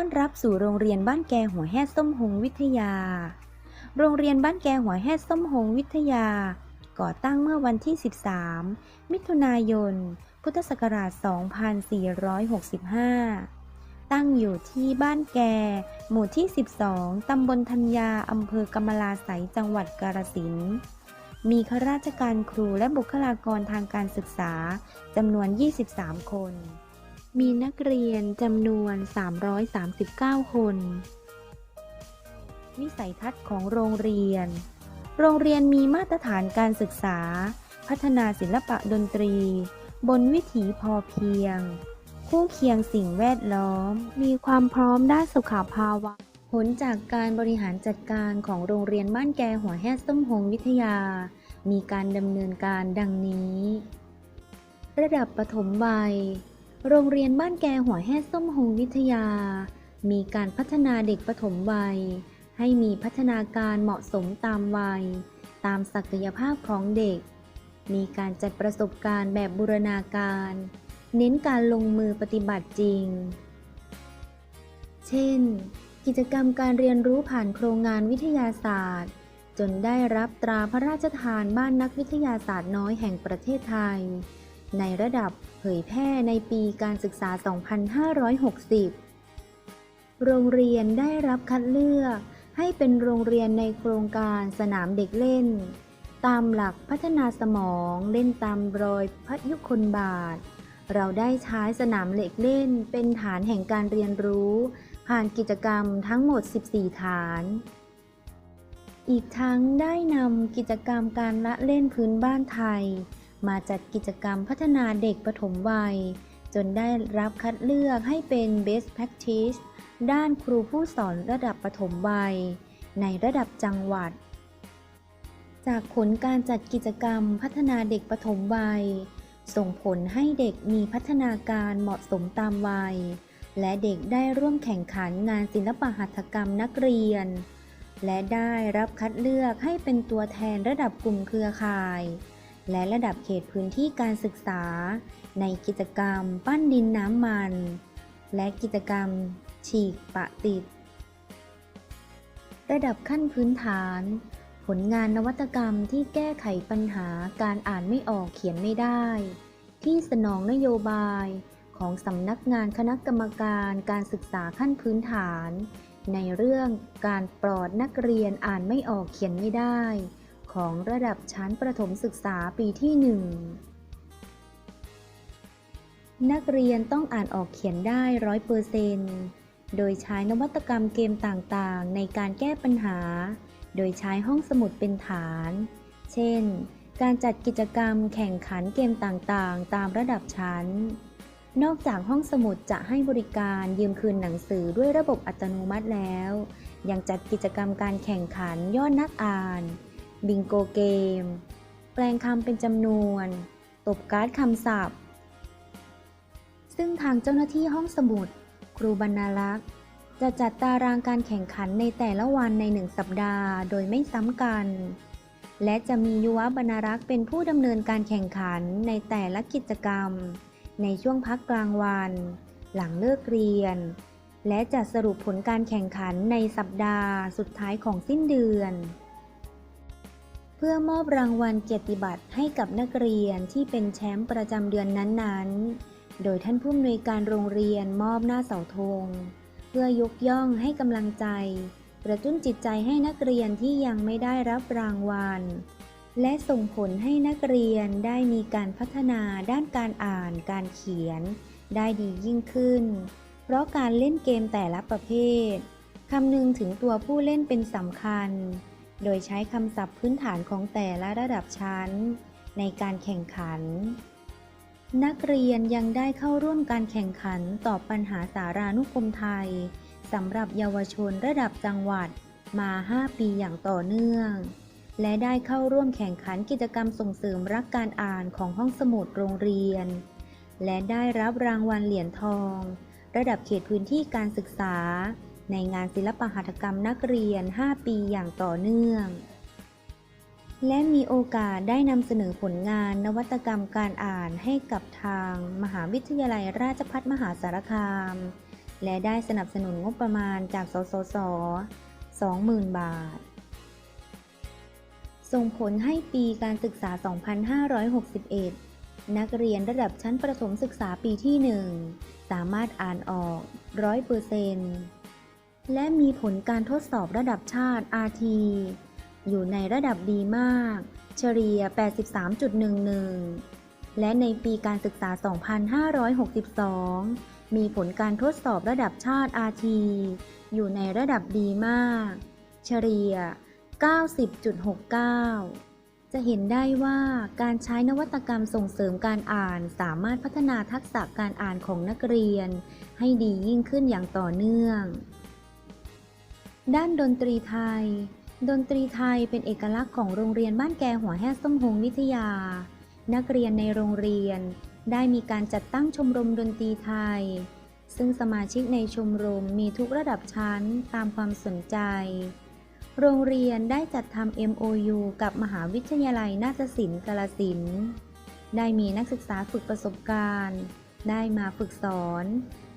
อนรับสู่โรงเรียนบ้านแกหัวแห่ส้มหงวิทยา โรงเรียนบ้านแกหัวแห่ส้มหงวิทยา ก่อตั้งเมื่อวันที่ 13 มิถุนายน พุทธศักราช 2465 ตั้งอยู่ที่บ้านแก หมู่ที่ 12 ตำบลธัญญา อำเภอกำมะลาไสยจังหวัดกาฬสินธุ์มีข้าราชการครูและบุคลากรทางการศึกษาจำนวน 23 คน มีนักเรียนจำนวน 339 คน วิสัยทัศน์ของโรงเรียน โรงเรียนมีมาตรฐานการศึกษา พัฒนาศิลปะดนตรี บนวิถีพอเพียง คู่เคียงสิ่งแวดล้อม มีความพร้อมด้านสุขภาวะ ผลจากการบริหารจัดการของโรงเรียนบ้านแกหัวแห่ส้มหงวิทยา มีการดำเนินการดังนี้ ระดับปฐมวัย โรงเรียนบ้านแกหัวแห่ส้มหงวิทยา มีการพัฒนาเด็กปฐมวัย ให้มีพัฒนาการเหมาะสมตามวัย ตามศักยภาพของเด็ก มีการจัดประสบการณ์แบบบูรณาการ เน้นการลงมือปฏิบัติจริง เช่น กิจกรรมการเรียนรู้ผ่านโครงงานวิทยาศาสตร์ จนได้รับตราพระราชทานบ้านนักวิทยาศาสตร์น้อยแห่งประเทศไทย ในระดับเผยแพร่ในปีการศึกษา 2560 โรงเรียนได้รับคัดเลือกให้เป็นโรงเรียนในโครงการสนามเด็กเล่น ตามหลักพัฒนาสมองเล่นตามรอยพระยุคลบาท เราได้ใช้สนามเหล็กเล่นเป็นฐานแห่งการเรียนรู้ ผ่านกิจกรรมทั้งหมด 14 ฐาน อีกทั้งได้นำกิจกรรมการละเล่นพื้นบ้านไทย มาจัดกิจกรรมพัฒนาเด็กปฐมวัย จนได้รับคัดเลือกให้เป็น Best Practice ด้านครูผู้สอนระดับปฐมวัย ในระดับจังหวัด จากผลการจัดกิจกรรมพัฒนาเด็กปฐมวัย ส่งผลให้เด็กมีพัฒนาการเหมาะสมตามวัย และเด็กได้ร่วมแข่งขันงานศิลปหัตถกรรมนักเรียน และได้รับคัดเลือกให้เป็นตัวแทนระดับกลุ่มเครือข่าย และระดับเขตพื้นที่การศึกษา ในกิจกรรมปั้นดินน้ำมัน และกิจกรรม ฉีกปะติด ระดับขั้นพื้นฐาน ผลงานนวัตกรรมที่แก้ไขปัญหาการอ่านไม่ออกเขียนไม่ได้ ที่สนองนโยบายของสำนักงานคณะกรรมการการศึกษาขั้นพื้นฐาน ในเรื่องการปลอดนักเรียนอ่านไม่ออกเขียนไม่ได้ ของระดับชั้นประถมศึกษาปีที่หนึ่งนักเรียนต้องอ่านออกเขียนได้ร้อยเปอร์เซนต์โดยใช้นวัตกรรมเกมต่างๆ ในการแก้ปัญหา โดยใช้ห้องสมุดเป็นฐาน เช่น การจัดกิจกรรมแข่งขันเกมต่างๆ ตามระดับชั้น นอกจากห้องสมุดจะให้บริการยืมคืนหนังสือด้วยระบบอัตโนมัติแล้ว ยังจัดกิจกรรมการแข่งขันยอดนักอ่าน บิงโกเกม แปลงคำเป็นจำนวน ตบการ์ดคำศัพท์ ซึ่งทางเจ้าหน้าที่ห้องสมุด ครูบรรณารักษ์ จะจัดตารางการแข่งขันในแต่ละวันในหนึ่งสัปดาห์โดยไม่ซ้ำกัน และจะมียุวบรรณรักษ์เป็นผู้ดำเนินการแข่งขันในแต่ละกิจกรรม ในช่วงพักกลางวัน หลังเลิกเรียน และจะสรุปผลการแข่งขันในสัปดาห์สุดท้ายของสิ้นเดือน พื่อมอบรางวัลเกียรติบัตรให้กับนักเรียนที่เป็นแชมป์ประจำเดือนนั้นๆ โดยท่านผู้อำนวยการโรงเรียนมอบหน้าเสาธง เพื่อยกย่องให้กำลังใจ กระตุ้นจิตใจให้นักเรียนที่ยังไม่ได้รับรางวัล และส่งผลให้นักเรียนได้มีการพัฒนาด้านการอ่านการเขียน ได้ดียิ่งขึ้น เพราะการเล่นเกมแต่ละประเภทคำนึงถึงตัวผู้เล่นเป็นสำคัญ โดยใช้คำศัพท์พื้นฐานของแต่ละระดับชั้น ในการแข่งขัน นักเรียนยังได้เข้าร่วมการแข่งขันตอบปัญหาสารานุกรมไทยสำหรับเยาวชนระดับจังหวัดมา 5 ปีอย่างต่อเนื่อง และได้เข้าร่วมแข่งขันกิจกรรมส่งเสริมรักการอ่านของห้องสมุดโรงเรียน และได้รับรางวัลเหรียญทอง ระดับเขตพื้นที่การศึกษา ในงานศิลปหัตถกรรมนักเรียน 5 ปีอย่างต่อเนื่อง และมีโอกาสได้นำเสนอผลงานนวัตกรรมการอ่านให้กับทางมหาวิทยาลัยราชภัฏมหาสารคาม และได้สนับสนุนงบประมาณจากสสส 20,000 บาท ส่งผลให้ปีการศึกษา 2561นักเรียนระดับชั้นประถมศึกษาปีที่ 1 สามารถอ่านออก 100% และมีผลการทดสอบระดับชาติ RT อยู่ในระดับดีมาก เฉลี่ย 83.11 และในปีการศึกษา 2562 มีผลการทดสอบระดับชาติ RT อยู่ในระดับดีมาก เฉลี่ย 90.69 จะเห็นได้ว่าการใช้นวัตกรรมส่งเสริมการอ่านสามารถพัฒนาทักษะการอ่านของนักเรียน ให้ดียิ่งขึ้นอย่างต่อเนื่อง ด้านดนตรีไทย ดนตรีไทยเป็นเอกลักษณ์ของโรงเรียนบ้านแกหัวแห่ส้มหงวิทยา นักเรียนในโรงเรียน ได้มีการจัดตั้งชมรมดนตรีไทย ซึ่งสมาชิกในชมรมมีทุกระดับชั้นตามความสนใจ โรงเรียนได้จัดทำ MOU กับมหาวิทยาลัยนาฏศิลป์กาลสินได้มีนักศึกษาฝึกประสบการณ์ ได้มาฝึกสอน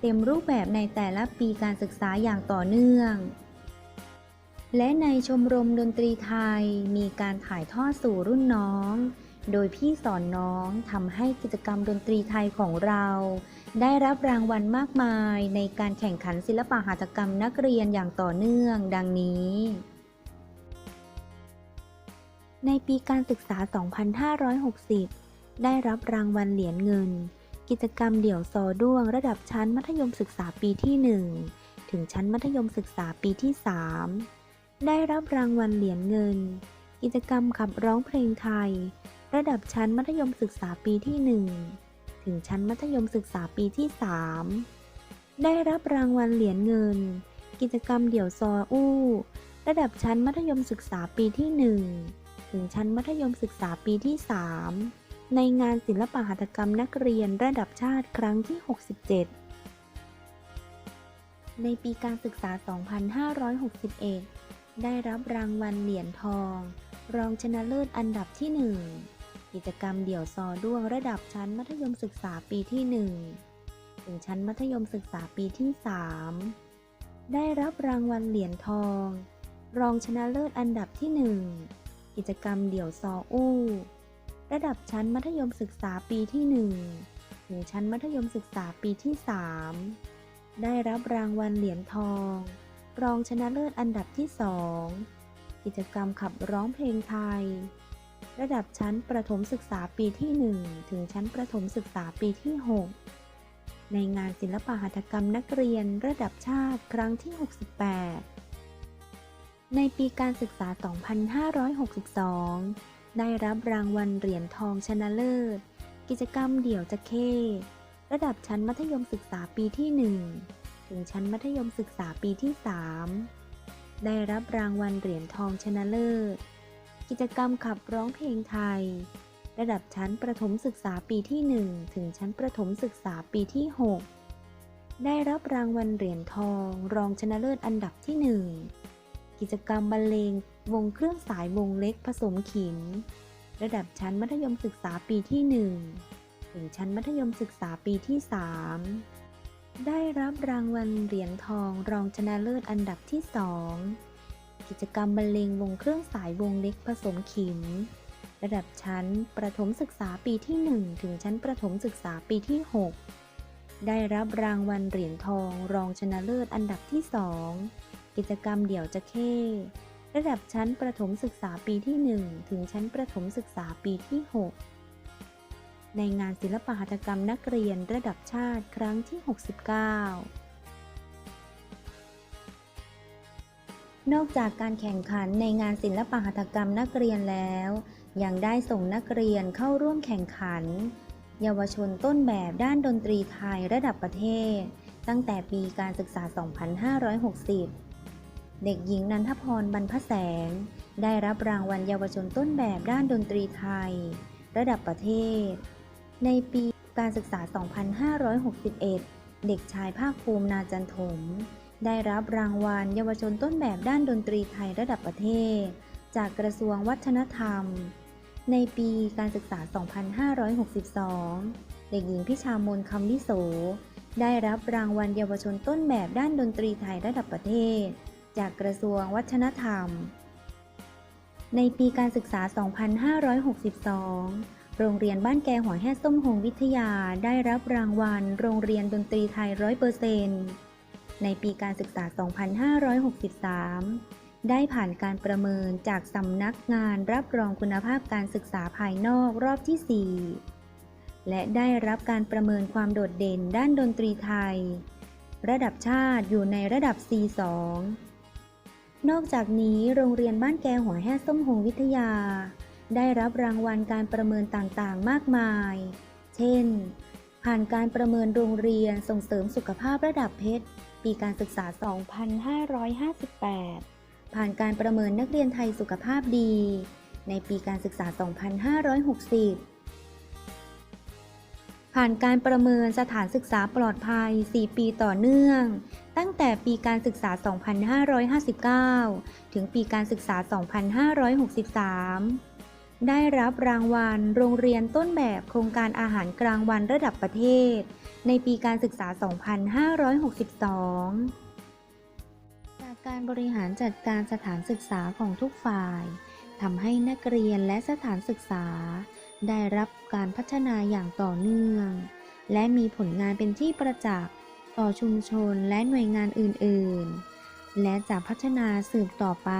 เต็มรูปแบบในแต่ละปีการศึกษาอย่างต่อเนื่อง และในชมรมดนตรีไทยมีการถ่ายทอดสู่รุ่นน้อง โดยพี่สอนน้องทำให้กิจกรรมดนตรีไทยของเรา ได้รับรางวัลมากมายในการแข่งขันศิลปะหัตถกรรมนักเรียนอย่างต่อเนื่อง ดังนี้ ในปีการศึกษา 2560 ได้รับรางวัลเหรียญเงิน กิจกรรมเดี่ยวซอด้วงระดับชั้นมัธยมศึกษาปีที่ 1 ถึงชั้นมัธยมศึกษาปีที่ 3 ได้รับรางวัลเหรียญเงิน กิจกรรมขับร้องเพลงไทย ระดับชั้นมัธยมศึกษาปีที่ 1 ถึงชั้นมัธยมศึกษาปีที่ 3 ได้รับรางวัลเหรียญเงิน กิจกรรมเดี่ยวซออู้ ระดับชั้นมัธยมศึกษาปีที่ 1 ถึงชั้นมัธยมศึกษาปีที่ 3 ในงานศิลปหัตถกรรมนักเรียนระดับชาติครั้งที่ 67 ในปีการศึกษา 2561 ได้รับรางวัลเหรียญทอง รองชนะเลิศอันดับที่ 1 กิจกรรมเดี่ยวซอด้วงระดับชั้นมัธยมศึกษาปีที่ 1 ถึงชั้นมัธยมศึกษาปีที่ 3 ได้รับรางวัลเหรียญทอง รองชนะเลิศอันดับที่ 1 กิจกรรมเดี่ยวซออู้ ระดับชั้นมัธยมศึกษาปีที่ 1 ถึงชั้นมัธยมศึกษาปีที่ 3 ได้รับรางวัลเหรียญทอง รองชนะเลิศอันดับที่ 2 กิจกรรมขับร้องเพลงไทย ระดับชั้นประถมศึกษาปีที่ 1 ถึงชั้นประถมศึกษาปีที่ 6 ในงานศิลปหัตถกรรมนักเรียนระดับชาติครั้งที่ 68 ในปีการศึกษา 2562 ได้รับรางวัลเหรียญทองชนะเลิศ กิจกรรมเดี่ยวจะเข้ ระดับชั้นมัธยมศึกษาปีที่ 1 ถึงชั้นมัธยมศึกษาปีที่ 3 ได้รับรางวัลเหรียญทองชนะเลิศ กิจกรรมขับร้องเพลงไทย ระดับชั้นประถมศึกษาปีที่ 1 ถึงชั้นประถมศึกษาปีที่ 6 ได้รับรางวัลเหรียญทองรองชนะเลิศอันดับที่ 1 กิจกรรมบรรเลงวงเครื่องสายวงเล็กผสมขิมระดับชั้นมัธยมศึกษาปีที่ 1 ถึงชั้นมัธยมศึกษาปีที่ 3 ได้รับรางวัลเหรียญทองรองชนะเลิศอันดับที่ 2 กิจกรรมบรรเลงวงเครื่องสายวงเล็กผสมขิม ระดับชั้นประถมศึกษาปีที่ 1 ถึงชั้นประถมศึกษาปีที่ 6 ได้รับรางวัลเหรียญทองรองชนะเลิศอันดับที่ 2 กิจกรรมเดี่ยวจะเข้ระดับชั้นประถมศึกษาปีที่ 1 ถึงชั้นประถมศึกษาปีที่ 6 ในงานศิลปหัตถกรรมนักเรียนระดับชาติครั้งที่ 69นอกจากการแข่งขันในงานศิลปหัตถกรรมนักเรียนแล้ว ยังได้ส่งนักเรียนเข้าร่วมแข่งขัน เยาวชนต้นแบบด้านดนตรีไทยระดับประเทศ ตั้งแต่ปีการศึกษา 2560 เด็กหญิงนันทพรบรรพแสง ได้รับรางวัลเยาวชนต้นแบบด้านดนตรีไทย ระดับประเทศ ในปีการศึกษา 2561 เด็กชายภาคภูมินาจันถม ได้รับรางวัลเยาวชนต้นแบบด้านดนตรีไทยระดับประเทศ จากกระทรวงวัฒนธรรม ในปีการศึกษา 2562 เด็กหญิงพิชามนคำวิโส ได้รับรางวัลเยาวชนต้นแบบด้านดนตรีไทยระดับประเทศ จากกระทรวงวัฒนธรรม ในปีการศึกษา 2562 โรงเรียนบ้านแกหัวแห่ส้มหงวิทยาได้รับรางวัล โรงเรียนดนตรีไทย100%ในปีการศึกษา 2563 ได้ผ่านการประเมินจากสำนักงานรับรองคุณภาพการศึกษาภายนอกรอบที่ 4 และได้รับการประเมินความโดดเด่นด้านดนตรีไทย ระดับชาติอยู่ในระดับ C2 นอกจากนี้โรงเรียนบ้านแกหัวแห่ส้มหงวิทยา ได้รับรางวัลการประเมินต่างๆ มากมาย เช่น ผ่านการประเมินโรงเรียนส่งเสริมสุขภาพระดับเพชร ปีการศึกษา 2558 ผ่านการประเมินนักเรียนไทยสุขภาพดี ในปีการศึกษา 2560ผ่านการประเมินสถานศึกษาปลอดภัย 4 ปีต่อเนื่อง ตั้งแต่ปีการศึกษา 2559 ถึงปีการศึกษา 2563 ได้รับรางวัล โรงเรียนต้นแบบโครงการอาหารกลางวันระดับประเทศ ในปีการศึกษา 2562 จากการบริหารจัดการสถานศึกษาของทุกฝ่ายทำให้นักเรียนและสถานศึกษา ได้รับการพัฒนาอย่างต่อเนื่อง และมีผลงานเป็นที่ประจักษ์ต่อชุมชนและหน่วยงานอื่น ๆ และจะพัฒนาสืบต่อไป